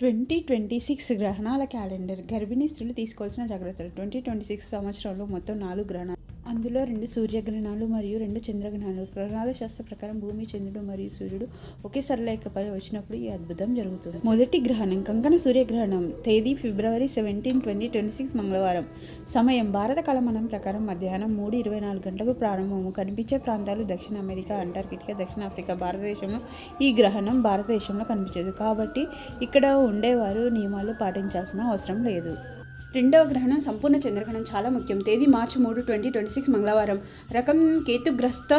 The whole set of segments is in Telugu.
ట్వంటీ ట్వంటీ సిక్స్ గ్రహణాల క్యాలెండర్ గర్భిణీ స్త్రీలు తీసుకోవాల్సిన జాగ్రత్తలు. ట్వంటీ ట్వంటీ సిక్స్ సంవత్సరంలో మొత్తం నాలుగు గ్రహణాలు అందులో రెండు సూర్యగ్రహణాలు మరియు రెండు చంద్రగ్రహణాలు. గ్రహణాల శాస్త్ర ప్రకారం భూమి చంద్రుడు మరియు సూర్యుడు ఒకేసారి లేఖపై వచ్చినప్పుడు ఈ అద్భుతం జరుగుతుంది. మొదటి గ్రహణం కంకణ సూర్యగ్రహణం తేదీ February seventeen twenty twenty six మంగళవారం. సమయం భారత కాలమానం ప్రకారం మధ్యాహ్నం మూడు ఇరవై నాలుగు గంటలకు ప్రారంభము. కనిపించే ప్రాంతాలు దక్షిణ అమెరికా అంటార్కిటికా దక్షిణాఫ్రికా భారతదేశంలో ఈ గ్రహణం భారతదేశంలో కనిపించదు. కాబట్టి ఇక్కడ ఉండేవారు నియమాలు పాటించాల్సిన అవసరం లేదు. రెండవ గ్రహణం సంపూర్ణ చంద్రగ్రహణం చాలా ముఖ్యం. తేదీ మార్చి మూడు ట్వంటీ ట్వంటీ సిక్స్ మంగళవారం. రకం కేతుగ్రస్త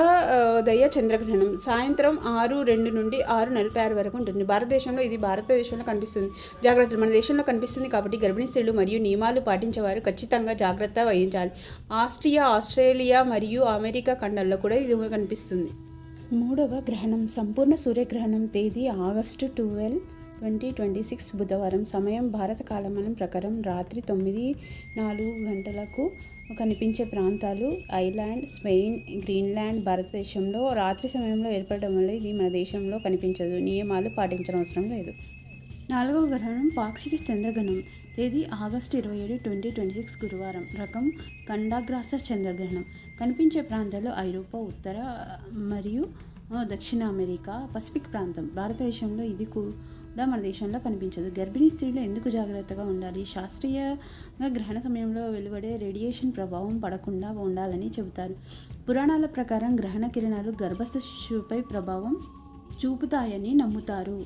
దయ చంద్రగ్రహణం. సాయంత్రం ఆరు రెండు నుండి ఆరు నలభై ఆరు వరకు ఉంటుంది. భారతదేశంలో ఇది భారతదేశంలో కనిపిస్తుంది. జాగ్రత్తలు. మన దేశంలో కనిపిస్తుంది కాబట్టి గర్భిణీ స్త్రీలు మరియు నియమాలు పాటించేవారు ఖచ్చితంగా జాగ్రత్త వహించాలి. ఆస్ట్రియా ఆస్ట్రేలియా మరియు అమెరికా ఖండాల్లో కూడా ఇది కనిపిస్తుంది. మూడవ గ్రహణం సంపూర్ణ సూర్యగ్రహణం. తేదీ August twelve. Twenty twenty six బుధవారం సమయం భారత కాలమానం ప్రకారం రాత్రి తొమ్మిది నాలుగు గంటలకు కనిపించే ప్రాంతాలు ఐలాండ్ స్పెయిన్ గ్రీన్లాండ్ భారతదేశంలో రాత్రి సమయంలో ఏర్పడడం వల్ల ఇది మన దేశంలో కనిపించదు. నియమాలు పాటించడం అవసరం లేదు. నాలుగవ గ్రహణం పాక్షిక చంద్రగ్రహణం. తేదీ ఆగస్టు ఇరవై ఏడు ట్వంటీ ట్వంటీ సిక్స్ గురువారం. రకం ఖండాగ్రాస చంద్రగ్రహణం. కనిపించే ప్రాంతాలు ఐరోపా ఉత్తర మరియు దక్షిణ అమెరికా పసిఫిక్ ప్రాంతం. భారతదేశంలో ఇది కూడా మన దేశంలో కనిపించదు. గర్భిణీ స్త్రీలు ఎందుకు జాగ్రత్తగా ఉండాలి? శాస్త్రీయంగా గ్రహణ సమయంలో వెలువడే రేడియేషన్ ప్రభావం పడకుండా ఉండాలని చెబుతారు. పురాణాల ప్రకారం గ్రహణ కిరణాలు గర్భస్థ శిశువుపై ప్రభావం చూపుతాయని నమ్ముతారు.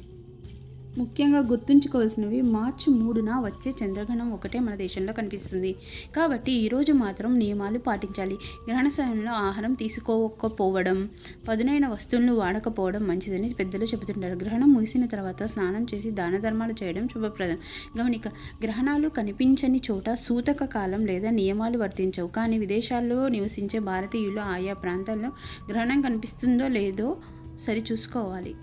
ముఖ్యంగా గుర్తుంచుకోవాల్సినవి మార్చి మూడున వచ్చే చంద్రగ్రహణం ఒకటే మన దేశంలో కనిపిస్తుంది. కాబట్టి ఈరోజు మాత్రం నియమాలు పాటించాలి. గ్రహణ సమయంలో ఆహారం తీసుకోకపోవడం పదునైన వస్తువులను వాడకపోవడం మంచిదని పెద్దలు చెబుతుంటారు. గ్రహణం ముగిసిన తర్వాత స్నానం చేసి దాన ధర్మాలు చేయడం శుభప్రదం. గమనిక గ్రహణాలు కనిపించని చోట సూతక కాలం లేదా నియమాలు వర్తించవు. కానీ విదేశాల్లో నివసించే భారతీయులు ఆయా ప్రాంతాల్లో గ్రహణం కనిపిస్తుందో లేదో సరిచూసుకోవాలి.